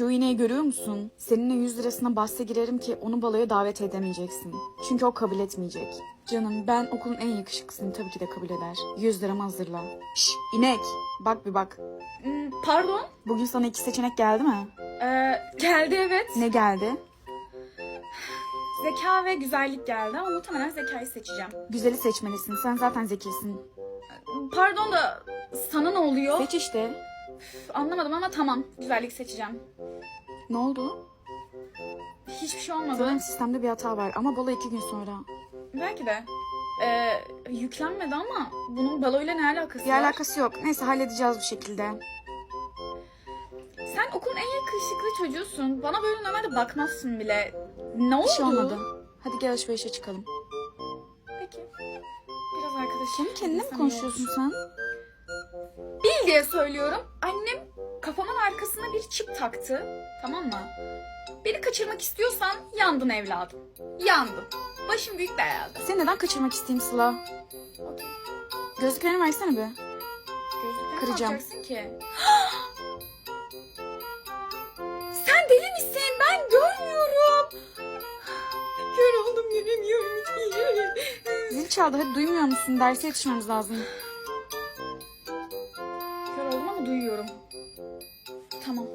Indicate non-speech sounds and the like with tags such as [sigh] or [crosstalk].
Şu iğneyi görüyor musun? Seninle 100 lirasına bahse girerim ki onu baloya davet edemeyeceksin. Çünkü o kabul etmeyecek. Canım ben okulun en yakışıklısını tabii ki de kabul eder. 100 liramı hazırla. Şş inek. Bak bir bak. Hmm, Pardon? Bugün sana iki seçenek geldi mi? Ee, geldi evet. Ne geldi? Zeka ve güzellik geldi ama muhtemelen zekayı seçeceğim. Güzeli seçmelisin. Sen zaten zekisin. Pardon da sana ne oluyor? Seç işte. Üf, Anlamadım ama tamam. Güzellik seçeceğim. Ne oldu? Hiçbir şey olmadı. Sanırım sistemde bir hata var ama balo iki gün sonra. Belki de. Ee, yüklenmedi ama bunun baloyla ne alakası Bir var? alakası yok. Neyse halledeceğiz bir şekilde. Sen okulun en yakışıklı çocuğusun. Bana böyle normalde bakmazsın bile. Ne oldu? Bir şey olmadı. Hadi gel alışverişe çıkalım. Peki. Biraz arkadaşım. Kendi kendine mi konuşuyorsun sen? Diye söylüyorum. Annem kafamın arkasına bir çip taktı. Tamam mı? Beni kaçırmak istiyorsan yandın evladım. Yandın. Başım büyük belada. Seni neden kaçırmak isteyeyim Sıla? Gözlüklerini versene bir. Gözlükleri Kıracağım. ne yapacaksın ki? [gasps] Sen deli misin? Ben görmüyorum. Kör oldum göremiyorum. Zil çaldı hadi duymuyor musun? Derse yetişmemiz lazım olduğunu mu duyuyorum? Tamam.